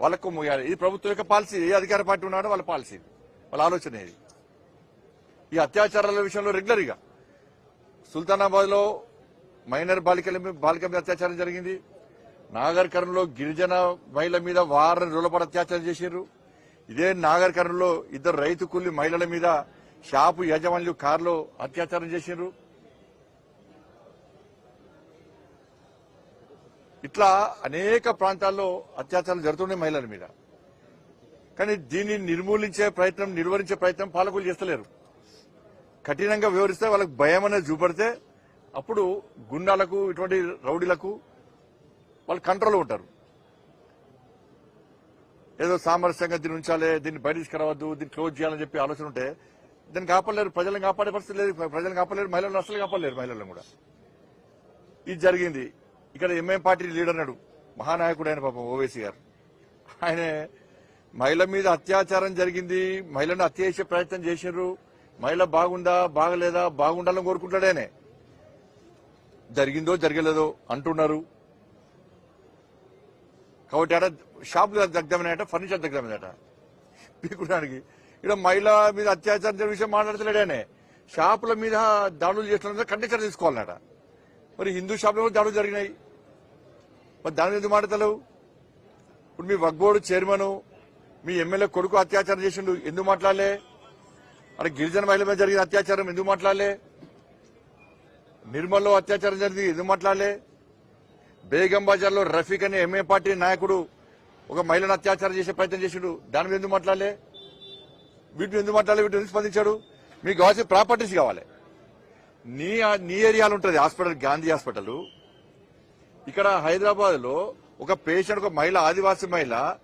వాళ్ళకు ముయ్యాలి ఇది ప్రభుత్వం యొక్క పాలసీ. ఏ అధికార పార్టీ ఉన్నాడో వాళ్ళ పాలసీ వాళ్ళ ఆలోచన ఇది. ఈ అత్యాచారాల విషయంలో రెగ్యులర్గా సుల్తానాబాద్లో మైనర్ బాలికల బాలిక మీద అత్యాచారం జరిగింది. నాగర్ గిరిజన మహిళల మీద వారం రోజుల పాటు అత్యాచారం చేశారు ఇదే నాగర్ ఇద్దరు రైతు కూలి మహిళల మీద షాపు యజమానులు కారులో అత్యాచారం చేశారు ఇట్లా అనేక ప్రాంతాల్లో అత్యాచారాలు జరుగుతున్నాయి మహిళల మీద. కానీ దీన్ని నిర్మూలించే ప్రయత్నం నిర్వహించే ప్రయత్నం పాలకులు చేస్తలేరు. కఠినంగా వివరిస్తే వాళ్ళకి భయం అనేది చూపెడితే అప్పుడు గుండాలకు ఇటువంటి రౌడీలకు వాళ్ళు కంట్రోల్ ఉంటారు. ఏదో సామరస్యంగా దీన్ని ఉంచాలి దీన్ని బయట తీసుకురావద్దు దీన్ని క్లోజ్ చేయాలని చెప్పి ఆలోచన ఉంటే దీన్ని కాపాడలేరు ప్రజలను కాపాడే పరిస్థితి లేదు. ప్రజలను కాపాడలేరు మహిళలను అసలు కాపాడలేరు మహిళలను కూడా. ఇది జరిగింది. ఇక్కడ ఎంఎం పార్టీ లీడర్ అన్నాడు. మహానాయకుడు ఆయన పాపం ఓవైసీ గారు. ఆయన మహిళ మీద అత్యాచారం జరిగింది. మహిళను హత్య చేసే ప్రయత్నం చేశారు. మహిళ బాగుందా బాగలేదా బాగుండాలని కోరుకుంటాడేనే జరిగిందో జరగలేదో అంటున్నారు. కాబట్టి ఆడ షాపులు దగ్గమైనట ఫర్నిచర్ దగ్గమైనట. పీకుడానికి ఇక్కడ మహిళ మీద అత్యాచారం జరిగే విషయం మాట్లాడతలేడానే షాపుల మీద దాడులు చేస్తున్న కండిషన్ తీసుకోవాలన్నట మరి హిందూ షాపులో కూడా దాడులు జరిగినాయి. మరి దాని మీద ఎందుకు మాట్లాడతలేవు? ఇప్పుడు మీ వగ్బోర్డు చైర్మన్ మీ ఎమ్మెల్యే కొడుకు అత్యాచారం చేసిండు ఎందుకు మాట్లాడలే? అక్కడ గిరిజన మహిళ మీద జరిగిన అత్యాచారం ఎందుకు మాట్లాడలే? నిర్మల్లో అత్యాచారం జరిగింది ఎందుకు మాట్లాడలే? బేగం బజార్లో రఫీక్ అనే ఎంఏ పార్టీ నాయకుడు ఒక మహిళను అత్యాచారం చేసే ప్రయత్నం చేసిండు దాని మీద ఎందుకు మాట్లాడలే? వీటిని ఎందుకు మాట్లాడలే? వీటిని ఎందుకు స్పందించాడు? మీకు కావాల్సిన ప్రాపర్టీస్ కావాలి. నీ నీ ఏరియాలో ఉంటుంది హాస్పిటల్ గాంధీ హాస్పిటల్. ఇక్కడ హైదరాబాద్లో ఒక పేషెంట్ ఒక మహిళ ఆదివాసీ మహిళ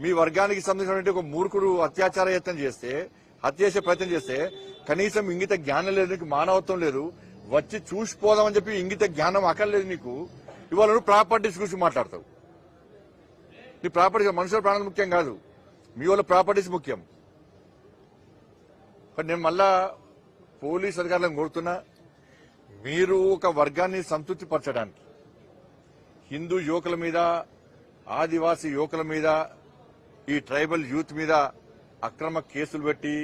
మీ వర్గానికి సంబంధించినటువంటి ఒక మూర్ఖుడు అత్యాచార యత్నం చేస్తే హత్య చేసే ప్రయత్నం చేస్తే కనీసం ఇంగిత జ్ఞానం లేదు నీకు మానవత్వం లేదు వచ్చి చూసిపోదామని చెప్పి ఇంగిత జ్ఞానం అక్కర్లేదు నీకు. ఇవాళ నువ్వు ప్రాపర్టీస్ గురించి మాట్లాడతావు. నీ ప్రాపర్టీస్ మనుషుల ప్రాణాలు ముఖ్యం కాదు. మీ వాళ్ళ ప్రాపర్టీస్ ముఖ్యం. నేను మళ్ళా పోలీస్ అధికారులను కోరుతున్నా మీరు ఒక వర్గాన్ని సంతృప్తిపరచడానికి హిందూ యువకుల మీద ఆదివాసీ యువకుల మీద ఈ ట్రైబల్ యూత్ మీద అక్రమ కేసులు పెట్టి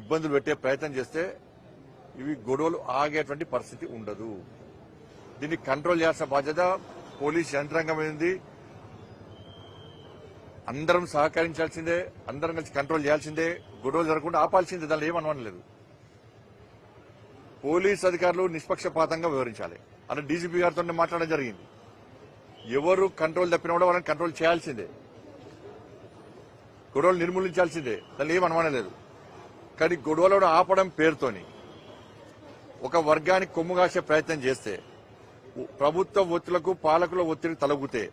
ఇబ్బందులు పెట్టే ప్రయత్నం చేస్తే ఇవి గొడవలు ఆగేటువంటి పరిస్థితి ఉండదు. దీన్ని కంట్రోల్ చేయాల్సిన బాధ్యత పోలీస్ యంత్రాంగం ఉంది. అందరం సహకరించాల్సిందే అందరం కలిసి కంట్రోల్ చేయాల్సిందే గొడవలు జరగకుండా ఆపాల్సిందే దానిలో ఏమనలేదు పోలీస్ అధికారులు నిష్పక్షపాతంగా వివరించాలి. అని డీజీపీ గారితో మాట్లాడడం జరిగింది. ఎవరు కంట్రోల్ తప్పినా కూడా వాళ్ళని కంట్రోల్ చేయాల్సిందే. గొడవలు నిర్మూలించాల్సిందే. దాన్ని ఏం అనుమానలేదు. కానీ గొడవలను ఆపడం పేరుతోని ఒక వర్గానికి కొమ్ము కాసే ప్రయత్నం చేస్తే ప్రభుత్వ ఒత్తులకు పాలకుల ఒత్తిడి తలగుతే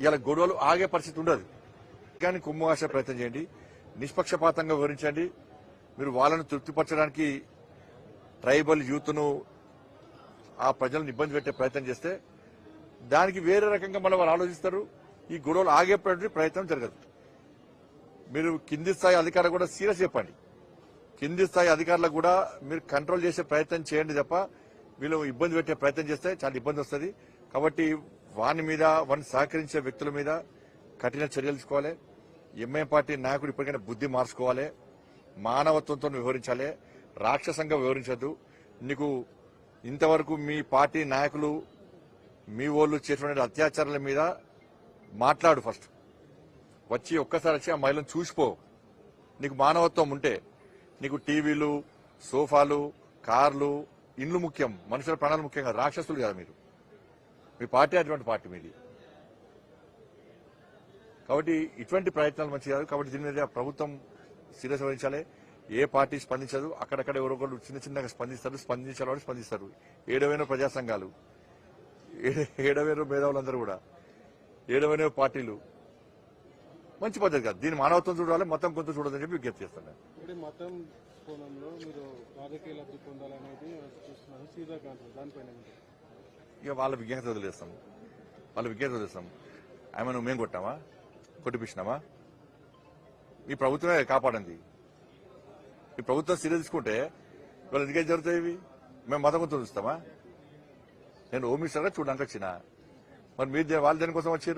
ఇలా గొడవలు ఆగే పరిస్థితి ఉండదు. కానీ కొమ్ము కాసే ప్రయత్నం చేయండి. నిష్పక్షపాతంగా వివరించండి. మీరు వాళ్ళను తృప్తిపరచడానికి ట్రైబల్ యూత్ను ఆ ప్రజలను ఇబ్బంది పెట్టే ప్రయత్నం చేస్తే దానికి వేరే రకంగా మళ్ళీ వాళ్ళు ఆలోచిస్తారు. ఈ గొడవలు ఆగేటువంటి ప్రయత్నం జరగదు. మీరు కింది స్థాయి అధికారులు కూడా సీరియస్ చెప్పండి. కింది స్థాయి అధికారులకు కూడా మీరు కంట్రోల్ చేసే ప్రయత్నం చేయండి తప్ప వీళ్ళు ఇబ్బంది పెట్టే ప్రయత్నం చేస్తే చాలా ఇబ్బంది వస్తుంది. కాబట్టి వాని మీద వారిని సహకరించే వ్యక్తుల మీద కఠిన చర్యలు తీసుకోవాలి. ఎంఐ పార్టీ నాయకుడు ఇప్పటికైనా బుద్ధి మార్చుకోవాలి. మానవత్వంతో వ్యవహరించాలి. రాక్షసంగా వివరించద్దు. నీకు ఇంతవరకు మీ పార్టీ నాయకులు మీ వాళ్ళు చేసినటువంటి అత్యాచారాల మీద మాట్లాడు ఫస్ట్. వచ్చి ఒక్కసారి వచ్చి ఆ మహిళను చూసిపో. నీకు మానవత్వం ఉంటే నీకు టీవీలు సోఫాలు కార్లు ఇండ్లు ముఖ్యం మనుషుల ప్రాణాలు ముఖ్యం కాదు రాక్షసులు కదా మీరు. మీ పార్టీ అటువంటి పార్టీ మీది. కాబట్టి ఇటువంటి ప్రయత్నాలు మంచి కాదు. కాబట్టి దీని మీద ప్రభుత్వం సీరియస్ వహించాలి ఏ పార్టీ స్పందించదు అక్కడక్కడ ఎవరో ఒకరు చిన్న చిన్నగా స్పందిస్తారు స్పందించాలి వాళ్ళు స్పందిస్తారు. ఏడవైన ప్రజా సంఘాలు ఏడవైన మేధావులందరూ కూడా ఏడవైన పార్టీలు. మంచి పద్ధతి కాదు. దీని మానవత్వం చూడాలి మొత్తం కొంత చూడాలని చెప్పి విజ్ఞప్తి చేస్తాను అంటే మతం కోణంలో మీరు రాజకీయ లబ్ధి పొందాలనేది చూస్తున్నారు సీదా కాంటారు దానిపైన ఏంటి? ఇక వాళ్ళ విజ్ఞత వదిలేస్తాం. వాళ్ళ విజ్ఞత వదిలేస్తాం. ఆమె నువ్వు మేము కొట్టామా? కొట్టిపించినామా ఈ ప్రభుత్వమే కాపాడండి ఈ ప్రభుత్వం సీరియస్ తీసుకుంటే ఇవాళ ఎందుకే జరుగుతాయి ఇవి? మేము మతం గుర్తు చూస్తామా నేను హోమ్ మినిస్టర్గా చూడడానికి వచ్చిన. మరి మీరు దే- వాళ్ళు దేనికోసం వచ్చారు?